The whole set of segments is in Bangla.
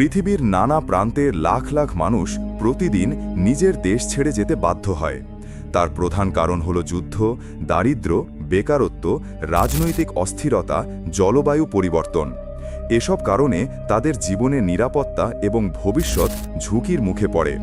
পৃথিবীর নানা প্রান্তের লাখ লাখ মানুষ প্রতিদিন নিজের দেশ ছেড়ে যেতে বাধ্য হয়। তার প্রধান কারণ হল যুদ্ধ দারিদ্র বেকারত্ব, রাজনৈতিক অস্থিরতা, জলবায়ু পরিবর্তন। এসব কারণে তাদের জীবনের নিরাপত্তা এবং ভবিষ্যৎ ঝুঁকির মুখে পড়ে।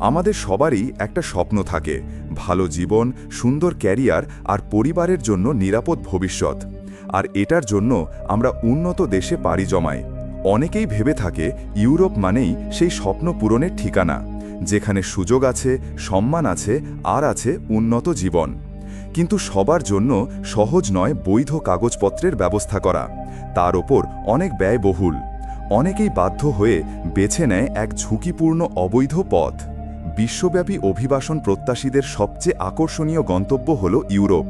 আমাদের সবারই একটা স্বপ্ন থাকে, ভালো জীবন, সুন্দর ক্যারিয়ার আর পরিবারের জন্য নিরাপদ ভবিষ্যৎ। আর এটার জন্য আমরা উন্নত দেশে পাড়ি জমাই। অনেকেই ভেবে থাকে ইউরোপ মানেই সেই স্বপ্ন পূরণের ঠিকানা, যেখানে সুযোগ আছে, সম্মান আছে, আর আছে উন্নত জীবন। কিন্তু সবার জন্য সহজ নয় বৈধ কাগজপত্রের ব্যবস্থা করা। তার ওপর অনেক ব্যয়বহুল। অনেকেই বাধ্য হয়ে বেছে নেয় এক ঝুঁকিপূর্ণ অবৈধ পথ। বিশ্বব্যাপী অভিবাসন প্রত্যাশীদের সবচেয়ে আকর্ষণীয় গন্তব্য হল ইউরোপ।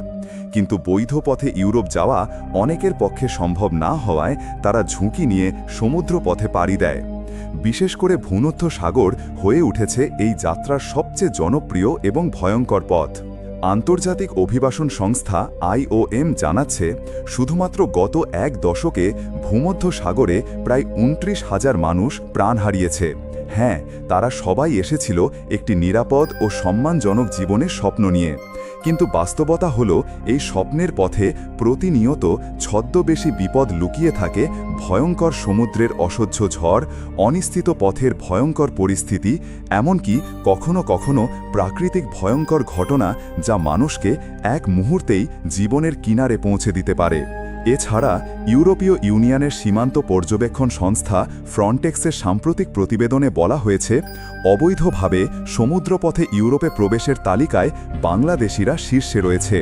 কিন্তু বৈধ পথে ইউরোপ যাওয়া অনেকের পক্ষে সম্ভব না হওয়ায় তারা ঝুঁকি নিয়ে সমুদ্র পথে পাড়ি দেয়। বিশেষ করে ভূমধ্য সাগর হয়ে উঠেছে এই যাত্রার সবচেয়ে জনপ্রিয় এবং ভয়ঙ্কর পথ। আন্তর্জাতিক অভিবাসন সংস্থা আইওএম জানাচ্ছে, শুধুমাত্র গত এক দশকে ভূমধ্য সাগরে প্রায় উনত্রিশ হাজার মানুষ প্রাণ হারিয়েছে। হ্যাঁ তারা সবাই এসেছিল একটি নিরাপদ ও সম্মানজনক জীবনের স্বপ্ন নিয়ে। কিন্তু বাস্তবতা হল, এই স্বপ্নের পথে প্রতিনিয়ত ছদ্মবেশী বিপদ লুকিয়ে থাকে ভয়ঙ্কর সমুদ্রের অসহ্য ঝড়, অনিশ্চিত পথের ভয়ঙ্কর পরিস্থিতি, এমনকি কখনো কখনো প্রাকৃতিক ভয়ঙ্কর ঘটনা যা মানুষকে এক মুহূর্তেই জীবনের কিনারে পৌঁছে দিতে পারে। এছাড়া ইউরোপীয় ইউনিয়নের সীমান্ত পর্যবেক্ষণ সংস্থা ফ্রন্টেক্সের সাম্প্রতিক প্রতিবেদনে বলা হয়েছে, অবৈধভাবে সমুদ্রপথে ইউরোপে প্রবেশের তালিকায় বাংলাদেশিরা শীর্ষে রয়েছে।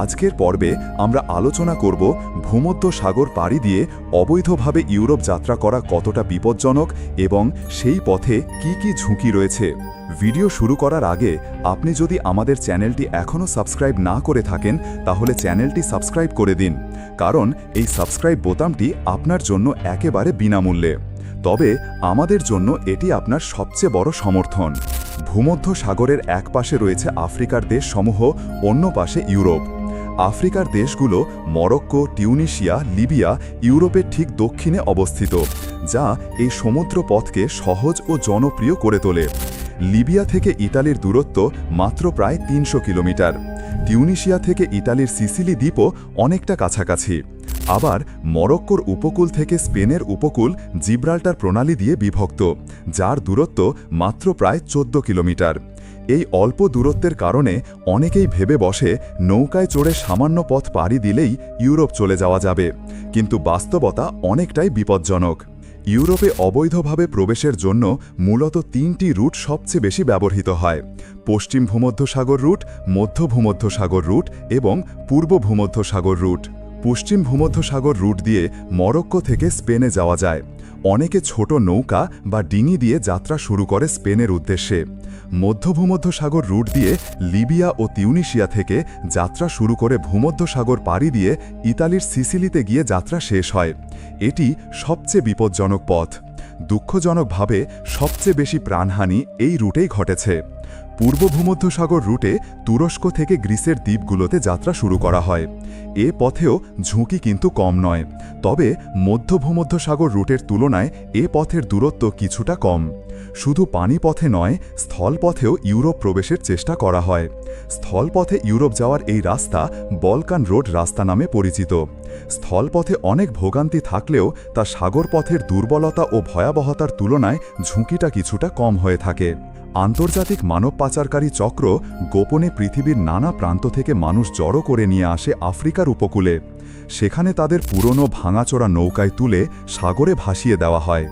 আজকের পর্বে আমরা আলোচনা করব ভূমধ্য সাগর পাড়ি দিয়ে অবৈধভাবে ইউরোপ যাত্রা করা কতটা বিপজ্জনক এবং সেই পথে কি কি ঝুঁকি রয়েছে। ভিডিও শুরু করার আগে আপনি যদি আমাদের চ্যানেলটি এখনও সাবস্ক্রাইব না করে থাকেন, তাহলে চ্যানেলটি সাবস্ক্রাইব করে দিন, কারণ এই সাবস্ক্রাইব বোতামটি আপনার জন্য একেবারে বিনামূল্যে। তবে আমাদের জন্য এটি আপনার সবচেয়ে বড় সমর্থন। ভূমধ্য সাগরের এক পাশে রয়েছে আফ্রিকার দেশসমূহ, অন্য পাশে ইউরোপ। আফ্রিকার দেশগুলো মরক্কো, টিউনিশিয়া, লিবিয়া ইউরোপের ঠিক দক্ষিণে অবস্থিত, যা এই সমুদ্র পথকে সহজ ও জনপ্রিয় করে তোলে। লিবিয়া থেকে ইতালির দূরত্ব মাত্র প্রায় তিনশো কিলোমিটার। টিউনিশিয়া থেকে ইতালির সিসিলি দ্বীপও অনেকটা কাছাকাছি। আবার মরক্কোর উপকূল থেকে স্পেনের উপকূল জিব্রাল্টার প্রণালী দিয়ে বিভক্ত, যার দূরত্ব মাত্র প্রায় চোদ্দ কিলোমিটার। এই অল্প দূরত্বের কারণে অনেকেই ভেবে বসে নৌকায় চড়ে সামান্য পথ পাড়ি দিলেই ইউরোপ চলে যাওয়া যাবে। কিন্তু বাস্তবতা অনেকটাই বিপজ্জনক। ইউরোপে অবৈধভাবে প্রবেশের জন্য মূলত তিনটি রুট সবচেয়ে বেশি ব্যবহৃত হয়। পশ্চিম ভূমধ্যসাগর রুট, মধ্য ভূমধ্যসাগর রুট এবং পূর্ব ভূমধ্যসাগর রুট। পশ্চিম ভূমধ্যসাগর রুট দিয়ে মরক্কো থেকে স্পেনে যাওয়া যায়। অনেকে ছোট নৌকা বা ডিঙি দিয়ে যাত্রা শুরু করে স্পেনের উদ্দেশ্যে। মধ্য ভূমধ্যসাগর রুট দিয়ে লিবিয়া ও তিউনিশিয়া থেকে যাত্রা শুরু করে ভূমধ্যসাগর পাড়ি দিয়ে ইতালির সিসিলিতে গিয়ে যাত্রা শেষ হয়। এটি সবচেয়ে বিপজ্জনক পথ। দুঃখজনকভাবে সবচেয়ে বেশি প্রাণহানি এই রুটেই ঘটেছে। পূর্ব ভূমধ্যসাগর রুটে তুরস্ক থেকে গ্রিসের দ্বীপগুলোতে যাত্রা শুরু করা হয়। এ পথেও ঝুঁকি কিন্তু কম নয়। তবে মধ্য ভূমধ্যসাগর রুটের তুলনায় এ পথের দূরত্ব কিছুটা কম। শুধু পানিপথে নয় স্থলপথেও ইউরোপ প্রবেশের চেষ্টা করা হয়। স্থলপথে ইউরোপ যাওয়ার এই রাস্তা বলকান রোড রাস্তা নামে পরিচিত। স্থলপথে অনেক ভোগান্তি থাকলেও তা সাগরপথের দুর্বলতা ও ভয়াবহতার তুলনায় ঝুঁকিটা কিছুটা কম হয়ে থাকে। আন্তর্জাতিক মানব পাচারকারী চক্র গোপনে পৃথিবীর নানা প্রান্ত থেকে মানুষ জড়ো করে নিয়ে আসে আফ্রিকার উপকূলে। সেখানে তাদের পুরনো ভাঙাচোরা নৌকায় তুলে সাগরে ভাসিয়ে দেওয়া হয়।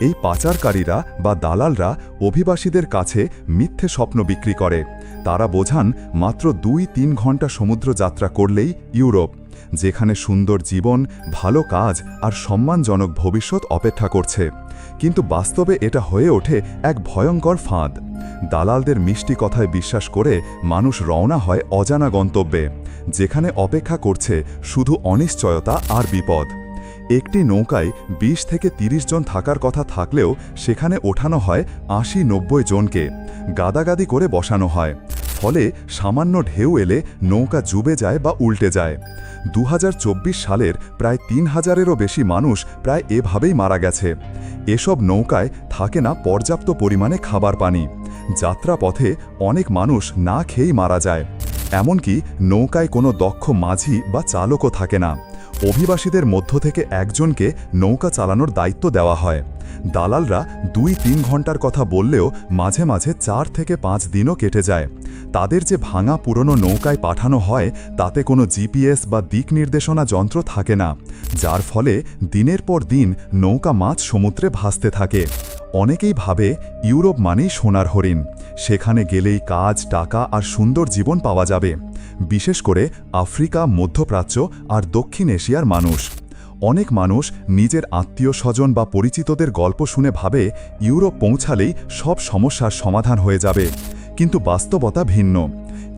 এই পাচারকারীরা বা দালালরা অভিবাসীদের কাছে মিথ্যে স্বপ্ন বিক্রি করে। তারা বোঝান, মাত্র দুই তিন ঘণ্টা সমুদ্র যাত্রা করলেই ইউরোপ। যেখানে সুন্দর জীবন, ভালো কাজ আর সম্মানজনক ভবিষ্যৎ অপেক্ষা করছে। কিন্তু বাস্তবে এটা হয়ে ওঠে এক ভয়ঙ্কর ফাঁদ। দালালদের মিষ্টি কথায় বিশ্বাস করে মানুষ রওনা হয় অজানা গন্তব্যে, যেখানে অপেক্ষা করছে শুধু অনিশ্চয়তা আর বিপদ। একটি নৌকায় ২০ থেকে ৩০ জন থাকার কথা থাকলেও সেখানে ওঠানো হয় আশি নব্বই জনকে। গাদাগাদি করে বসানো হয়। ফলে সামান্য ঢেউ এলে নৌকা জুবে যায় বা উল্টে যায়। দু হাজার চব্বিশ সালের প্রায় তিন হাজারেরও বেশি মানুষ প্রায় এভাবেই মারা গেছে। এসব নৌকায় থাকে না পর্যাপ্ত পরিমাণে খাবার পানি। যাত্রাপথে অনেক মানুষ না খেয়েই মারা যায়। এমনকি নৌকায় কোনো দক্ষ মাঝি বা চালকও থাকে না। অভিবাসীদের মধ্য থেকে একজনকে নৌকা চালানোর দায়িত্ব দেওয়া হয়। দালালরা দুই তিন ঘণ্টার কথা বললেও মাঝে মাঝে চার থেকে পাঁচ দিনও কেটে যায়। তাদের যে ভাঙা পুরনো নৌকায় পাঠানো হয়, তাতে কোনো জিপিএস বা দিক নির্দেশনা যন্ত্র থাকে না, যার ফলে দিনের পর দিন নৌকা মাছ সমুদ্রে ভাসতে থাকে। অনেকেই ভাবে ইউরোপ মানেই সোনার হরিণ, সেখানে গেলেই কাজ, টাকা আর সুন্দর জীবন পাওয়া যাবে, বিশেষ করে আফ্রিকা, মধ্যপ্রাচ্য আর দক্ষিণ এশিয়ার মানুষ। অনেক মানুষ নিজের আত্মীয় স্বজন বা পরিচিতদের গল্প শুনে ভাবে ইউরোপ পৌঁছালেই সব সমস্যার সমাধান হয়ে যাবে। কিন্তু বাস্তবতা ভিন্ন।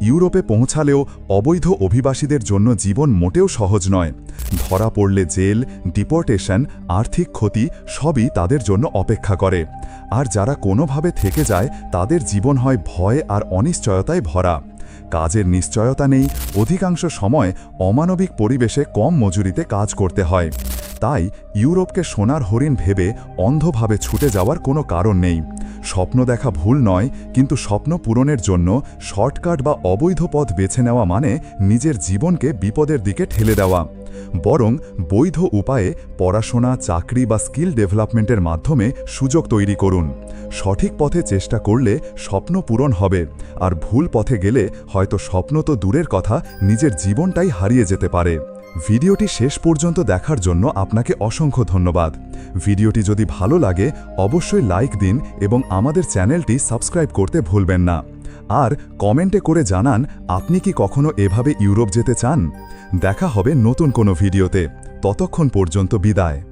ইউরোপে পৌঁছালেও অবৈধ অভিবাসীদের জন্য জীবন মোটেও সহজ নয়। ধরা পড়লে জেল, ডিপোর্টেশন, আর্থিক ক্ষতি সবই তাদের জন্য অপেক্ষা করে। আর যারা কোনোভাবে থেকে যায়, তাদের জীবন হয় ভয় আর অনিশ্চয়তায় ভরা। কাজের নিশ্চয়তা নেই, অধিকাংশ সময় অমানবিক পরিবেশে কম মজুরিতে কাজ করতে হয়। তাই ইউরোপকে সোনার হরিণ ভেবে অন্ধভাবে ছুটে যাওয়ার কোনো কারণ নেই। স্বপ্ন দেখা ভুল নয়, কিন্তু স্বপ্ন পূরণের জন্য শর্টকাট বা অবৈধ পথ বেছে নেওয়া মানে নিজের জীবনকে বিপদের দিকে ঠেলে দেওয়া। বরং বৈধ উপায়ে পড়াশোনা, চাকরি বা স্কিল ডেভেলপমেন্টের মাধ্যমে সুযোগ তৈরি করুন। সঠিক পথে চেষ্টা করলে স্বপ্ন পূরণ হবে, আর ভুল পথে গেলে হয়তো স্বপ্ন তো দূরের কথা, নিজের জীবনটাই হারিয়ে যেতে পারে। ভিডিওটি শেষ পর্যন্ত দেখার জন্য আপনাকে অসংখ্য ধন্যবাদ। ভিডিওটি যদি ভালো লাগে, অবশ্যই লাইক দিন এবং আমাদের চ্যানেলটি সাবস্ক্রাইব করতে ভুলবেন না। আর কমেন্টে করে জানান, আপনি কি কখনো এভাবে ইউরোপ যেতে চান? দেখা হবে নতুন কোনো ভিডিওতে। ততক্ষণ পর্যন্ত বিদায়।